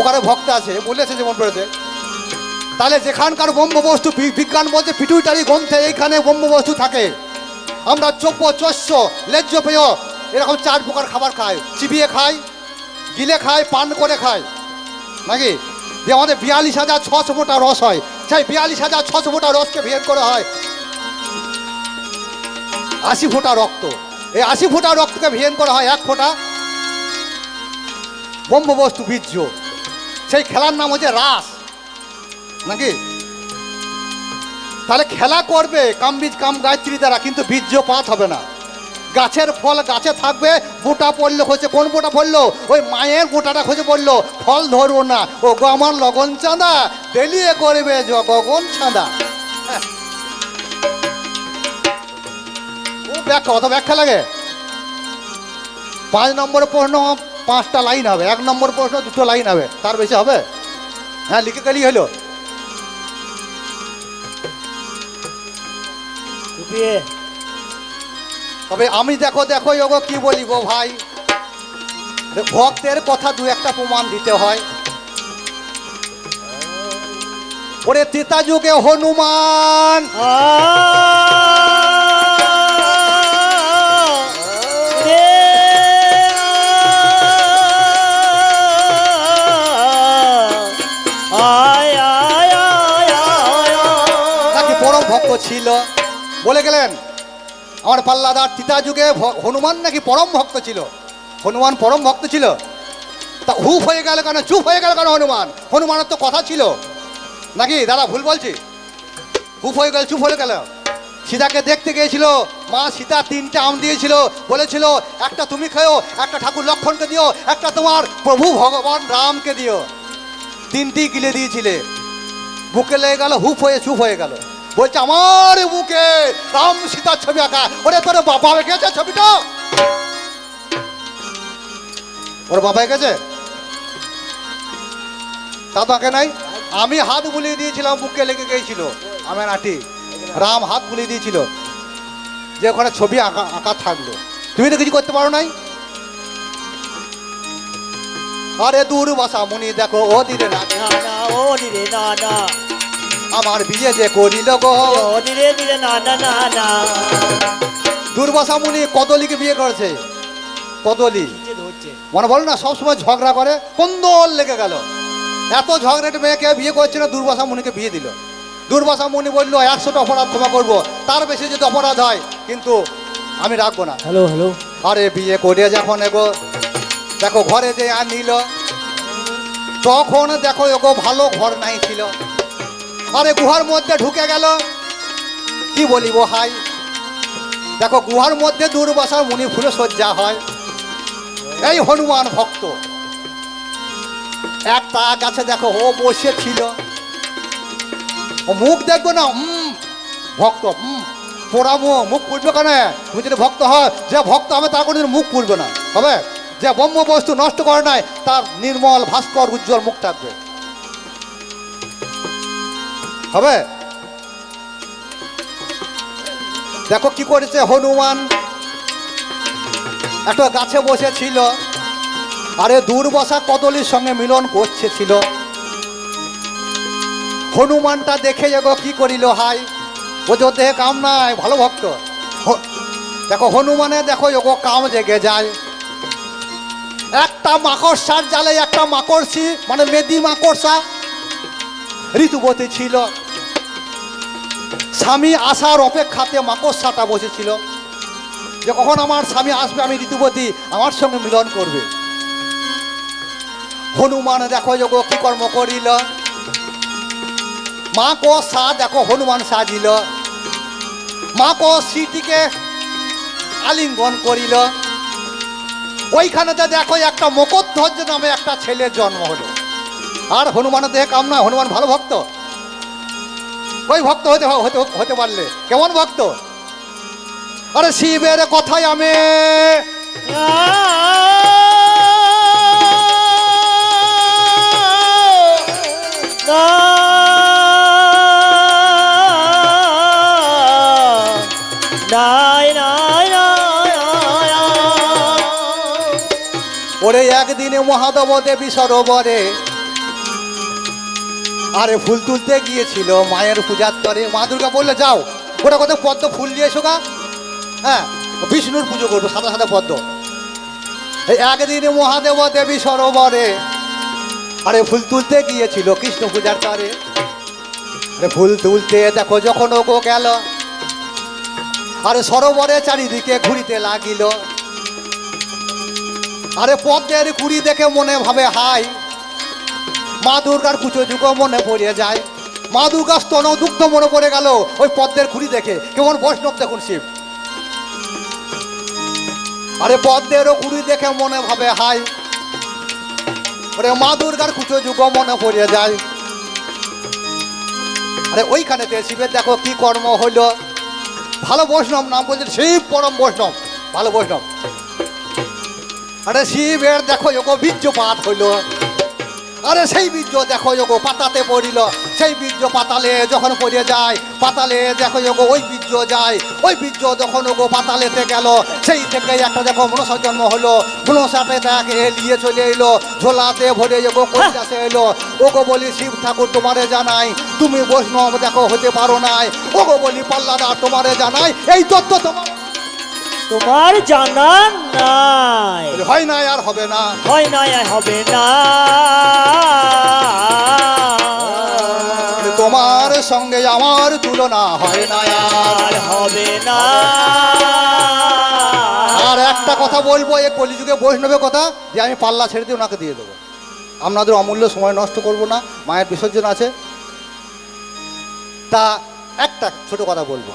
প্রকারে ভক্ত আছে বলেছে যেমন পড়েছে। তাহলে যেখানকার ব্রহ্মবস্তু বিজ্ঞান বলছে, পিটুইটারি গ্রন্থে এইখানে ব্রহ্মবস্তু থাকে। আমরা চোপ্য চস্য, লেজ্জ পেয়, এরকম চার প্রকার খাবার খাই। চিবিয়ে খাই, গিলে খাই, পান করে খাই। নাকি? যে আমাদের বিয়াল্লিশ হাজার ছশো ফোঁটা রস হয়, সেই বিয়াল্লিশ হাজার ছশো ফোঁটা রসকে ভেদ করা হয়। আশি ফোঁটা রক্ত। এই আশি ফোঁটা রক্তকে ভেদ করা হয় এক ফোঁটা ব্রহ্মবস্তু বীর্য। সেই খেলার নাম হচ্ছে রাস। নাকি? তাহলে খেলা করবে কাম বীজ, কাম গায়ত্রী দ্বারা কিন্তু বীর্য পাত হবে না। গাছের ফল গাছে থাকবে, গোটা পড়ল হচ্ছে কোন গোটা পড়ল? ওই মায়ের গোটাটা খোঁজে পড়ল। ফল ধরবো না। ও গো, আমার লগন চাঁদা দেলিয়ে করবে গগন চাঁদা। ও ব্যাখ্যা, অত ব্যাখ্যা লাগে? পাঁচ নম্বর প্রশ্ন পাঁচটা লাইন হবে এক নম্বর প্রশ্ন দুটো লাইন হবে তার বেশি হবে? হ্যাঁ লিখে গেলেই হলো। তবে আমি দেখো দেখো ওগো কি বলি গো ভাই ভক্তের কথা দু একটা প্রমাণ দিতে হয়। ওরে তেতা যুগে হনুমান ছিল। বলে গেলেন, আমার পাল্লাদার তিতা যুগে হনুমান নাকি পরম ভক্ত ছিল? হনুমান পরম ভক্ত ছিল। তা হুপ হয়ে গেল কেন? চুপ হয়ে গেল কেন হনুমান? হনুমানের তো কথা ছিল। নাকি? দাদা, ভুল বলছি। হুপ হয়ে গেল, চুপ হয়ে গেল। সীতাকে দেখতে গিয়েছিল। মা সীতা তিনটে আম দিয়েছিল। বলেছিল, একটা তুমি খেও, একটা ঠাকুর লক্ষণকে দিও, একটা তোমার প্রভু ভগবান রামকে দিও। তিনটি গিলে দিয়েছিলে। বুকে লেগে গেল হুপ হয়ে, চুপ হয়ে গেল। বলছে, আমার বুকে রাম সীতার ছবি আঁকা। ওরে, তোর বাবা এঁকেছে ছবিটা? ওর বাবা এঁকেছে? তা তো আঁকে নাই। আমি হাত বুলিয়ে দিয়েছিলাম বুকে লেগে গিয়েছিল, আমার আটি। রাম হাত বুলিয়ে দিয়েছিল যে ওখানে ছবি আঁকা আঁকা থাকল। তুমি তো কিছু করতে পারো নাই? আরে, দূর বাসা মুনি, দেখো, ও দিলে না আমার বিয়ে যে করিল গো। দুর্বাসা মুনি কদলিকে বিয়ে করেছে। কদলি। মনে বলো না সবসময় ঝগড়া করে কন্দল লেগে গেল। এত ঝগড়াটে মেয়েকে বিয়ে করছে না দুর্বাসা মুনিকে বিয়ে দিল। দুর্বাসা মুনি বলল একশোটা অপরাধ ক্ষমা করব। তার বেশি যদি অপরাধ হয় কিন্তু আমি রাখব না। Hello hello. আরে বিয়ে করে যখন এগো দেখো ঘরে যে আর নিল তখন দেখো এগো ভালো ঘর নাই ছিল। আরে গুহার মধ্যে ঢুকে গেল। কি বলিব হাই? দেখো, গুহার মধ্যে দুর্বাসার মুনি ফুলে সজ্জা হয়। এই হনুমান ভক্ত। একটা গাছে দেখো, ও বসে ছিল। ও মুখ দেখব না হুম ভক্ত হুম পোড়া মুখ মুখ পুড়বে কেন? তুমি যদি ভক্ত হয়, যে ভক্ত হবে, তার কোনোদিন মুখ পুড়বে না। হবে? যে ব্রহ্ম বস্তু নষ্ট করে নাই, তার নির্মল ভাস্কর উজ্জ্বল মুখ থাকবে। হবে? দেখো কি করেছে হনুমান। একটা গাছে বসেছিল, আরে দুর্বসা কদলির সঙ্গে মিলন করছে ছিল হনুমানটা দেখে এগো কি করিল হাই ও যে দেহে কাম নাই, ভালো ভক্ত। দেখো হনুমানে দেখো এগো কাম জেগে যায়। একটা মাকড়সার জালে একটা মাকড়সি মানে মেদি মাকড়সা, ঋতুবতী ছিল। স্বামী আসার অপেক্ষাতে মাকড়সাটা বসেছিল। যে কখন আমার স্বামী আসবে, আমি ঋতুপতি আমার সঙ্গে মিলন করবে। হনুমান, দেখো যোগ কি কর্ম করিল। মা কো সা, দেখো হনুমান সাজিল। মা কো সিটিকে আলিঙ্গন করিল। ওইখানেতে দেখো একটা মকধ্বজ নামে একটা ছেলের জন্ম হলো। আর হনুমানের দেহে কাম না হনুমান ভালো ভক্ত? ওই ভক্ত হতে হতে পারলে। কেমন ভক্ত? আরে শিবের কথাই আমি ওরে একদিনে মহাদেব দেবী সরোবরে আরে ফুল তুলতে গিয়েছিল, মায়ের পূজার তরে। মা দুর্গা বললে, যাও গোটা কত পদ্ম ফুল নিয়ে এসো গা। হ্যাঁ বিষ্ণুর পুজো করব, সাদা সাদা পদ্ম। এই একদিন মহাদেব দেবী সরোবরে, আরে ফুল তুলতে গিয়েছিল কৃষ্ণ পূজার তরে। আরে ফুল তুলতে দেখো যখন ওগো গেল, আরে সরোবরে চারিদিকে ঘুরিতে লাগিল। আরে পদ্মের কুড়ি দেখে মনে ভাবে হাই মা দুর্গার কুচো যুগ মনে পড়ে যায়। মা দুর্গার স্তন দুগ্ধ মনে পড়ে গেল। ওই পদ্মের খুঁড়ি দেখে। কেমন বৈষ্ণব দেখুন শিব। আরে পদ্মেরও কুড়ি দেখে মনে ভাবে, হাই। ওরে মা দুর্গার কুচো যুগ মনে পড়ে যায়। আরে ওইখানেতে শিবের দেখো কি কর্ম হইল। ভালো বৈষ্ণব নাম বলছে শিব পরম বৈষ্ণব। ভালো বৈষ্ণব। আরে শিবের দেখো যোগো বীর্যপাত হইল। আরে সেই বীর্য দেখো যোগো, পাতাতে পড়িল। সেই বীর্য পাতালে যখন পড়ে যায়, পাতালে দেখো যোগো, ওই বীর্য যায়। ওই বীর্য যখন ওগো পাতালেতে গেল, সেই থেকে একটা দেখো মনসার জন্ম হলো। মনসাতে তাকে নিয়ে চলে এলো, ঝোলাতে ভরে যোগো কৈলাসে এলো। ওগো বলি, শিব ঠাকুর তোমারে জানাই, তুমি বৈষ্ণব দেখো হতে পারো নাই। ওগো বলি পাল্লাদার তোমারে জানাই, এই তত্ত্ব তোমার তোমার জানা নাই। হয় না আর হবে না। হয় না আর হবে না। তোমার সঙ্গে আমার তুলনা হয় না আর হবে না। আর একটা কথা বলব এই কলিযুগে বৈষ্ণবের কথা যে আমি পাল্লা ছেড়ে দিয়ে ওনাকে দিয়ে দেবো। আপনাদের অমূল্য সময় নষ্ট করব না মায়ের বিসর্জন আছে। তা একটা ছোট কথা বলব।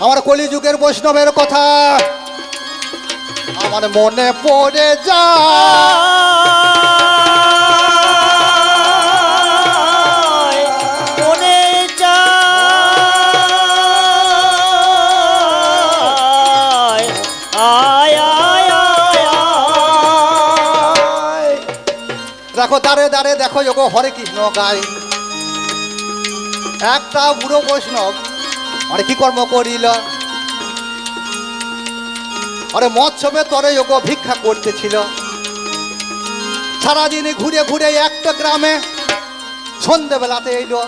আমার কলিযুগের বৈষ্ণবের কথা আমার মনে পড়ে যা মনে। দেখো, দাঁড়ে দাঁড়ে, দেখো, যোগো, হরে কৃষ্ণ গায় একটা বুড়ো বৈষ্ণব আরে কি কর্ম করিল? আরে মৎসবে তরে যোগ ভিক্ষা করতেছিল। সারাদিনে ঘুরে ঘুরে একটা গ্রামে সন্ধেবেলাতে এলো।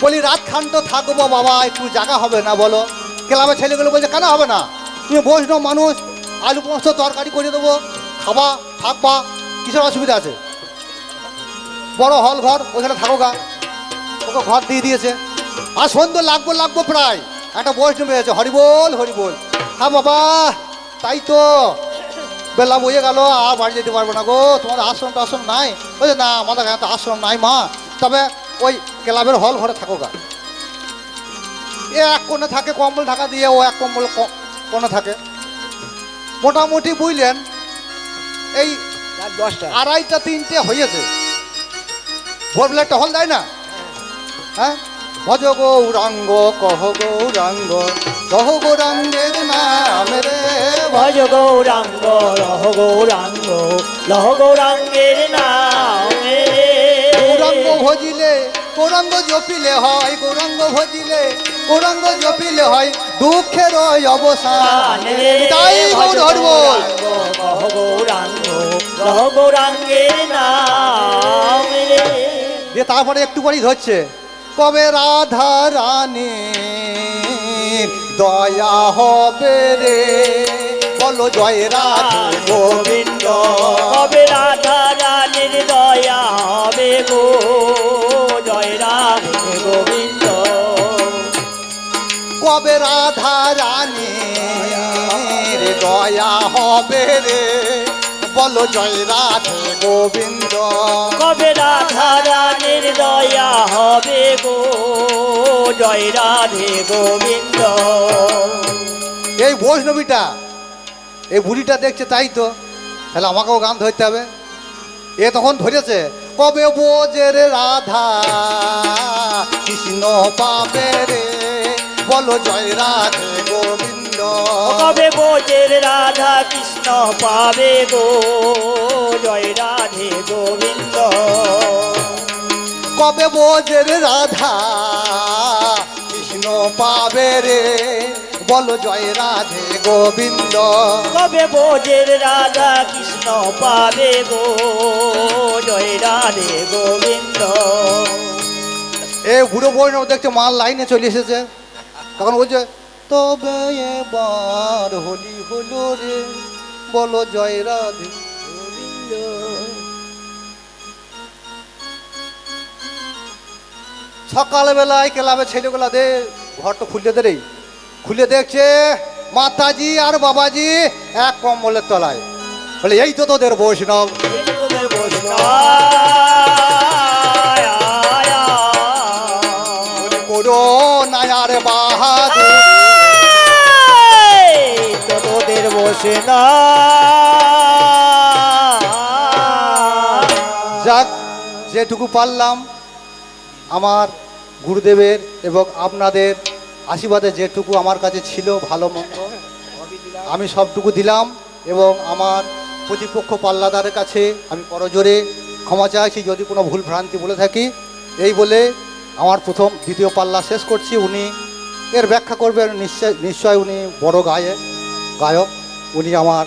বলি, রাত খান তো থাকব বাবা, একটু জায়গা হবে না বলো। ক্লাবে ছেলেগুলো বলছে, কেন হবে না? তুমি বৈষ্ণব মানুষ, আলু পোস্ত তরকারি করে দেবো, খাবা, থাকবা, কিসের অসুবিধা আছে? বড় হল ঘর ওইখানে থাকো গা। ওকে ঘর দিয়ে দিয়েছে। আর সন্ধ্যে লাগবো লাগবো প্রায়। একটা বৈষ্ণব হয়েছে হরিবোল হরিবোল হ্যাঁ বাবা তাই তো। বেলা বইয়ে গেল আর বাড়ি যেতে পারব না গো। তোমাদের আশ্রম টাশ্রম নাই? বলছে না আমাদের এখানে তো আশ্রম নাই মা। তবে ওই ক্লাবের হল ঘরে থাকো গা। এ এক কোণে থাকে কম্বল ঢাকা দিয়ে ও এক কম্বল কোণে থাকে। মোটামুটি বুঝলেন এই দশটা। আড়াইটা তিনটে হয়েছে। ভোরবেলা একটা হল দেয় না? হ্যাঁ? ভজ গৌরাঙ্গ কহ গৌরাঙ্গ কহ গৌরাঙ্গের নাম রে। ভজ গৌরাঙ্গ রহ গৌরাঙ্গ লহ গৌরাঙ্গের নাম গৌরাঙ্গ ভজিলে গৌরাঙ্গ জপিলে হয় গৌরাঙ্গ ভজিলে গৌরাঙ্গ জপিলে হয় দুঃখের অবসান তাই গৌর হরবল কহ গৌরাঙ্গ লহ গৌরাঙ্গের নাম রে। তারপরে একটু পরেই ধরছে। কবে রাধা রানী দয়া হবে রে? বলো জয় রাধে গোবিন্দ। কবে রাধা রানীর দয়া হবে গো? জয় রাধে গোবিন্দ। কবে রাধা রানী দয়া হবে রে? বলো জয় রাধে গোবিন্দ। কবে রাধা রানীর দয়া হবে গো? জয় রাধে গোবিন্দ। এই বৈষ্ণবীটা এই বুড়িটা দেখছে তাই তো? তাহলে আমাকেও গান ধরতে হবে। এ তখন ধরেছে কবে বোঝে রে রাধা? কৃষ্ণ পাবে রে বলো জয় রাধে কবে বোঝের রাধা কৃষ্ণ পাবে গো? জয় রাধে গোবিন্দ। কবে বোঝে রে রাধা কৃষ্ণ পাবে রে? বলো জয় রাধে গোবিন্দ। কবে বোঝের রাধা কৃষ্ণ কৃষ্ণ পাবে গো? জয় রাধে গোবিন্দ। এ বুড়ো বই দেখছে মাল লাইনে চলে এসেছে। তখন বলছে তবে এবার হোলি হলো রে, বলো জয় রাধে সকালবেলায় ক্লাবে ছেলেগুলা দে ঘরটা খুলে দে রে। খুলে দেখছে মাতাজি আর বাবাজি এক কম্বলের তলায়। বলে, এই তো তোদের বৈষ্ণব। করো নায়ার বাহাদুর। তোদের না। যাক, যেটুকু পারলাম, আমার গুরুদেবের এবং আপনাদের আশীর্বাদে যেটুকু আমার কাছে ছিল, ভালো মন্দ, আমি সবটুকু দিলাম এবং আমার প্রতিপক্ষ পাল্লাদারের কাছে আমি করজোরে ক্ষমা চাইছি, যদি কোনো ভুল ভ্রান্তি বলে থাকি। এই বলে আমার প্রথম দ্বিতীয় পাল্লা শেষ করছি। উনি এর ব্যাখ্যা করবেন, নিশ্চয় নিশ্চয় উনি বড় গায়ে, গায়ক। উনি আমার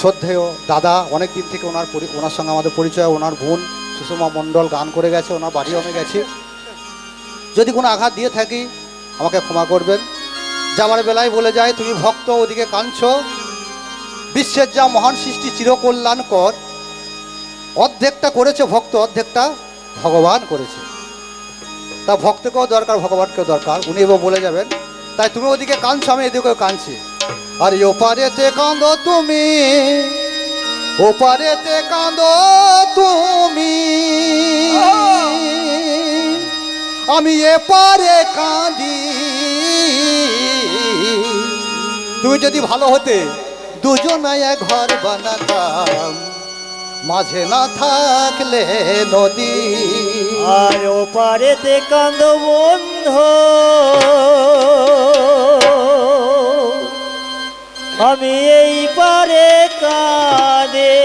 শ্রদ্ধেয় দাদা অনেক দিন থেকে ওনার ওনার সঙ্গে আমাদের পরিচয়, ওনার বোন সুষমা মণ্ডল গান করে গেছে, ওনার বাড়িও আমি গেছি। যদি কোনো আঘাত দিয়ে থাকি, আমাকে ক্ষমা করবেন। যাবার বেলায় বলে যায়, তুমি ভক্ত, ওদিকে কাঁদছ। বিশ্বের যা মহান সৃষ্টি চিরকল্যাণ কর। অর্ধেকটা করেছে ভক্ত, অর্ধেকটা ভগবান করেছে। তা ভক্তকেও দরকার, ভগবানকেও দরকার। উনি এবার বলে যাবেন, তাই তুমি ওদিকে কাঁদছো, আমি এদিকেও কাঁদছি। আর ও পারেতে কাঁদো তুমি ও পারেতে কাঁদো তুমি। আমি এ পারে কাঁদি। তুমি যদি ভালো হতে দুজনায় ঘর বানাতাম। মাঝে না থাকলে নদী। আর ওপারেতে কান্দ বন্ধ। আমি এই পারে কাঁদে।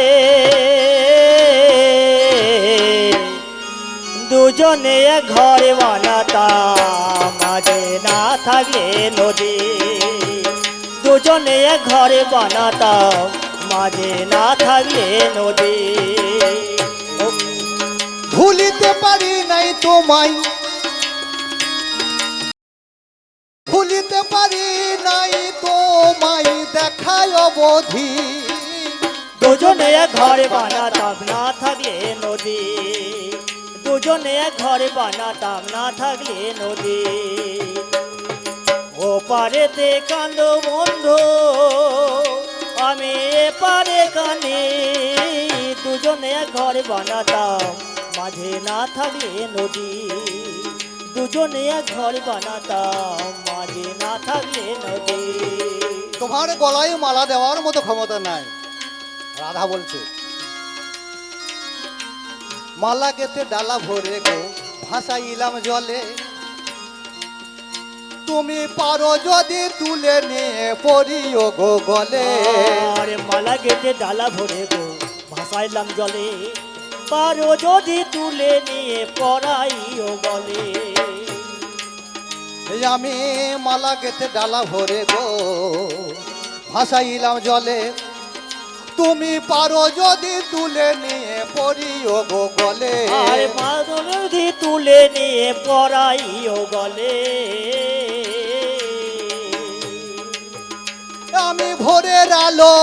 দুজনে ঘরে বানাতাম মাঝে না থাকলে নদী। দুজনে ঘরে বানাতাম মাঝে না থাকলে নদী। ভুলিতে পারি নাই তোমায়। ভুলিতে দেখায় অবধি? দুজনে ঘরে বানাতাম না থাকলে নদী। দুজনে ঘরে বানাতাম না থাকলে নদী। ও পারেতে কান্দ বন্ধু, আমি এ পারে কানে। দুজনে ঘরে বানাতাম মাঝে না থাকলে নদী। দুজনে ঘর বানাতাম মাঝে না থাকলে নদী। তোমার গলায় মালা দেওয়ার মতো ক্ষমতা নাই। রাধা বলছে, মালা গেতে ডালা ভরে গো, ভাসাইলাম জলে। তুমি পারো যদি তুলে নিয়ে পড়িও গো গলে। আরে মালা গেটে ডালা ভরে গো, ভাসাইলাম জলে। পারো যদি তুলে নিয়ে পড়াইও এই আমি মালা গেতে ডালা ভরে গো ভাসাইলাম জলে। তুমি পারো যদি তুলে নিয়ে পড়িও গো গলে। মাদনদি তুলে নিয়ে পড়াইও গলে। আমি ভোরের আলো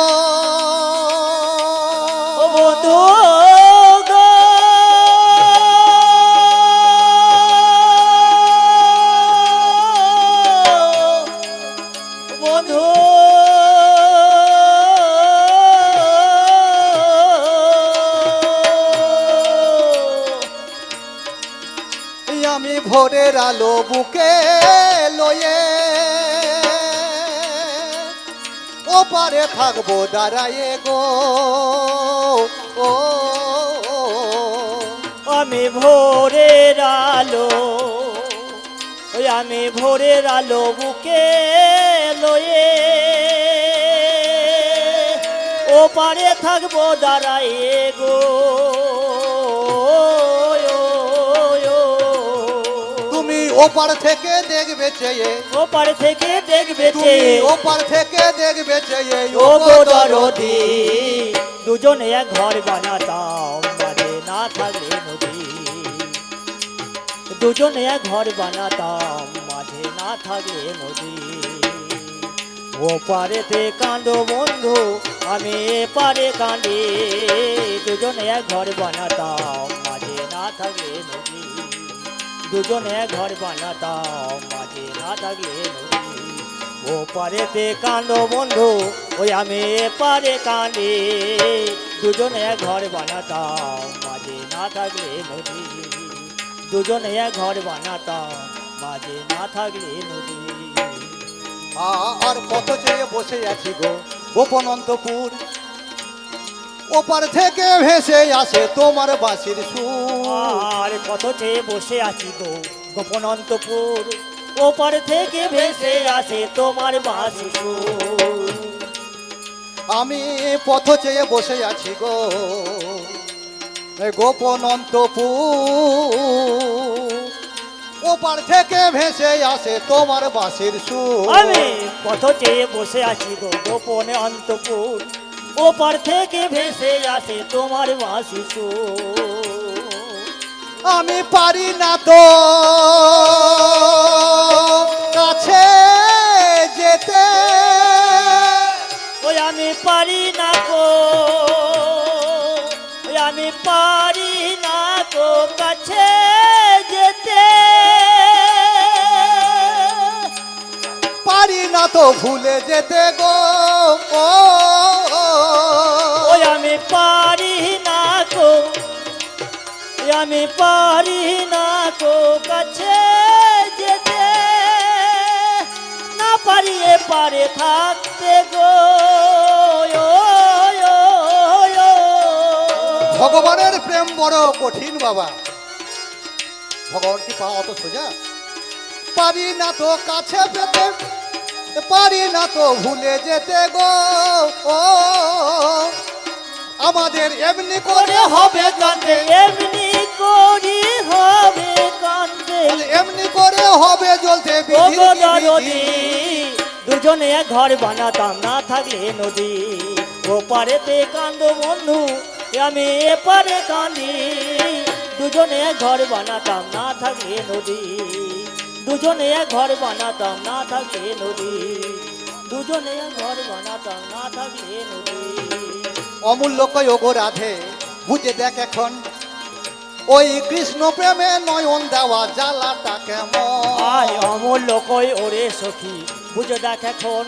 আলো বুকে লয়ে। ওপারে থাকব দাঁড়ায়ে গো। ও, আমি ভোরের আলো আমি ভোরের আলো বুকে লয়ে। ও পারে থাকব দাঁড়াই গো। ওপার থেকে দেখবে চেয়ে ওপার থেকে দেখবে চেয়ে ওপার থেকে দেখবে চেয়ে ও গো দরদি দুজনে এক ঘর বানাতাম বাড়ি না থাকলে নদী। দুজনে এক ঘর বানাতাম মাঝে না থাকলে নদী। ও পারেতে কাঁদো বন্ধু আমি পারে কাঁদি দুজনে এক ঘর বানাতাম মাঝে না থাকলে নদী। দুজনে ঘর বানাতাম, মাঝে না থাকলে ও পারেতে কাঁদো বন্ধু ওই আমি পারে কাঁদে দুজনে ঘর বানাতাম, মাঝে না থাকলে নদী। দুজনে ঘর বানাতাম, মাঝে না থাকলে নদী। আর পথ চেয়ে বসে আছি গো, গোপনন্তপুর। ওপার থেকে ভেসে আসে তোমার বাসির সুর। আর কত চেয়ে বসে আছি গো গোপনন্তপুর ওপার থেকে ভেসে আসে তোমার বাঁশি সুর। আমি পথ চেয়ে বসে আছি গো গোপনন্তপুর। ওপার থেকে ভেসে আসে তোমার বাঁশির সুর। আমি কত চেয়ে বসে আছি গো গোপনে অন্তপুর ওপার থেকে ভেসে আসে তোমার বাঁশি সুর। আমি পারি না তো কাছে যেতে ওই আমি পারি না গো ওই আমি পারি না গো কাছে যেতে পারি না তো ভুলে যেতে গো ও, পারি না ওই আমি পারি না গো কাছে যেতে। না পারিয়ে পারে থাকতে গো। ভগবানের প্রেম বড় কঠিন বাবা। ভগবান কি পাওয়া অত সোজা? পারি না তো কাছে পেতে পারি না তো ভুলে যেতে গো আমাদের এমনি করে হবে কান্দে এমনি করি হবে কান্দে এমনি করে হবে জ্বলতে নদী দুজনে ঘর বানাতাম না থাকলে নদী। ও পারেতে কান্দ বন্ধু আমি এ পারে কান্দি দুজনে ঘর বানাতাম না থাকলে নদী। দুজনে ঘর বানাতাম না থাকলে নদী। দুজনে ঘর বানাতাম না থাকলে নদী। অমূল্য কয় ওগো রাধে বুঝে দেখ এখন ওই কৃষ্ণ প্রেমে নয়ন দেওয়া জ্বালাটা কেমন? আয় অমূল্য কই ওরে সখী বুঝে দেখ এখন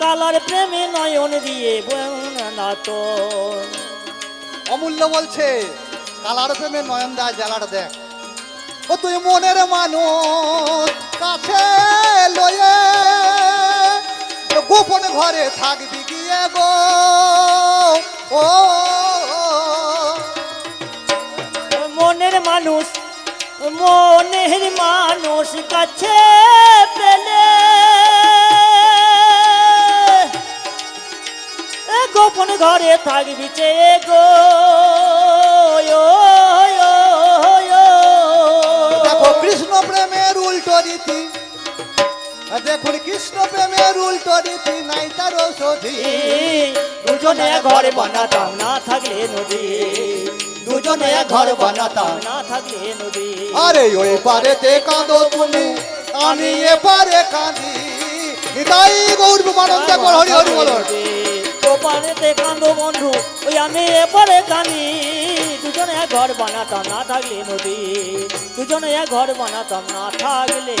কালার প্রেমে নয়ন দিয়ে না তো। অমূল্য বলছে কালার প্রেমে নয়ন দেওয়া জ্বালাটা দেখ। ও তুই মনের মানুষ কাছে লয়ে গোপন ঘরে থাকবি গিয়ে গো। ও, মনের মানুষ মনের মানুষ কাছে পেলে। গোপন ঘরে থাকবি চে গো। কৃষ্ণ প্রেমের উল্টো রীতি। দেখুন কৃষ্ণ প্রেমের উল্টো রীতি নাই তার ঔষধি দুজনে ঘর বানাতাম না থাকলে নদী। দুজনে ঘর বানাতাম না থাকলে নদী। আরে ওই পারেতে কাঁদো তুমি আমি এ পারে কাঁদি। নিতাই গৌর মানন্দ কর হরি হরি বল। ওপারেতে কান্দো বন্ধু ওই আমি এপারে কানি দুজনে ঘর বানাতাম না থাকলে নদী। দুজনে ঘর বানাতাম না থাকলে